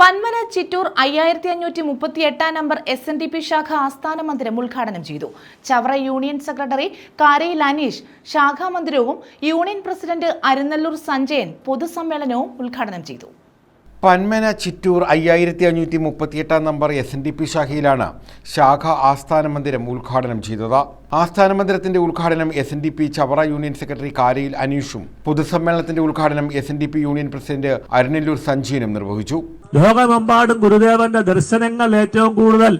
പന്മന ചിറ്റൂർ അയ്യായിരത്തി അഞ്ഞൂറ്റി മുപ്പത്തി എട്ടാം number S N D P ശാഖ ആസ്ഥാന മന്ദിരം ഉദ്ഘാടനം ചെയ്തു. ചവറ യൂണിയൻ സെക്രട്ടറി കാരയിൽ അനീഷ് ശാഖാ മന്ദിരവും യൂണിയൻ പ്രസിഡന്റ് അരുന്നല്ലൂർ സഞ്ജയൻ പൊതുസമ്മേളനവും ഉദ്ഘാടനം ചെയ്തു. പന്മന ചിറ്റൂർ അയ്യായിരത്തി അഞ്ഞൂറ്റി മുപ്പത്തിയെട്ടാം number S N D P ശാഖയിലാണ് ശാഖ ആസ്ഥാന മന്ദിരം ഉദ്ഘാടനം ചെയ്തത്. ആസ്ഥാന മന്ദിരത്തിന്റെ ഉദ്ഘാടനം S N D P Chavara union secretary Karayil അനീഷും പൊതുസമ്മേളനത്തിന്റെ ഉദ്ഘാടനം S N D P union president Arunalloor സഞ്ജീനും നിർവഹിച്ചു. ലോകമെമ്പാടും ഗുരുദേവന്റെ ദർശനങ്ങൾ ഏറ്റവും കൂടുതൽ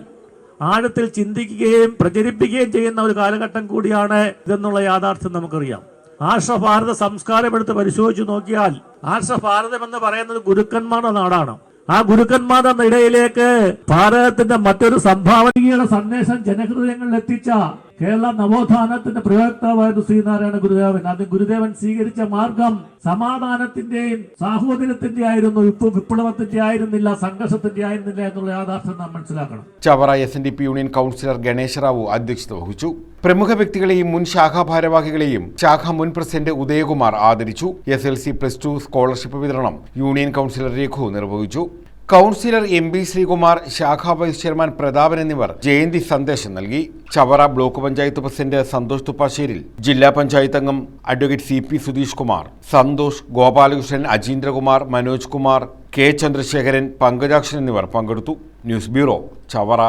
ആഴത്തിൽ ചിന്തിക്കുകയും പ്രചരിപ്പിക്കുകയും ചെയ്യുന്ന ഒരു കാലഘട്ടം കൂടിയാണ് ഇതെന്നുള്ള യാഥാർത്ഥ്യം നമുക്കറിയാം. ആർഷഭാരത സംസ്കാരം എടുത്ത് പരിശോധിച്ചു നോക്കിയാൽ ആർഷഭാരതം എന്ന് പറയുന്നത് ഗുരുക്കന്മാരുടെ നാടാണ്. ആ ഗുരുക്കന്മാരുടെ ഇടയിലേക്ക് ഭാരതത്തിന്റെ മറ്റൊരു സംഭാവനയുടെ സന്ദേശം ജനഹൃദയങ്ങളിൽ എത്തിച്ച കേരള നവോത്ഥാനത്തിന്റെ പ്രയോക്താവായിരുന്നു ശ്രീനാരായണ ഗുരുദേവൻ. അത് ഗുരുദേവൻ സ്വീകരിച്ച മാർഗം സമാധാനത്തിന്റെയും സാഹോദര്യത്തിന്റെ ആയിരുന്നു ഇപ്പൊ വിപ്ലവത്തിന്റെ ആയിരുന്നില്ല സംഘർഷത്തിന്റെ ആയിരുന്നില്ല എന്നുള്ള യാഥാർത്ഥ്യം നാം മനസ്സിലാക്കണം. Chavara S N D P union councillor Ganesha Rao അധ്യക്ഷത വഹിച്ചു. പ്രമുഖ വ്യക്തികളെയും മുൻ ശാഖാ ഭാരവാഹികളെയും ശാഖ മുൻ പ്രസിഡന്റ് ഉദയകുമാർ ആദരിച്ചു. S L C plus two scholarship വിതരണം യൂണിയൻ കൗൺസിലർ രഘു നിർവഹിച്ചു. കൗൺസിലർ എം ബി ശ്രീകുമാർ ശാഖാ വൈസ് ചെയർമാൻ പ്രതാപൻ എന്നിവർ ജയന്തി സന്ദേശം നൽകി. ചവറ ബ്ലോക്ക് പഞ്ചായത്ത് പ്രസിഡന്റ് സന്തോഷ് തുപ്പാശ്ശേരിൽ ജില്ലാ പഞ്ചായത്ത് അംഗം advocate C P Sudheesh Kumar Santhosh Gopalakrishnan Ajeendrakumar Manoj Kumar K Chandrasekharan Pankajakshan എന്നിവർ പങ്കെടുത്തു. News bureau Chavara.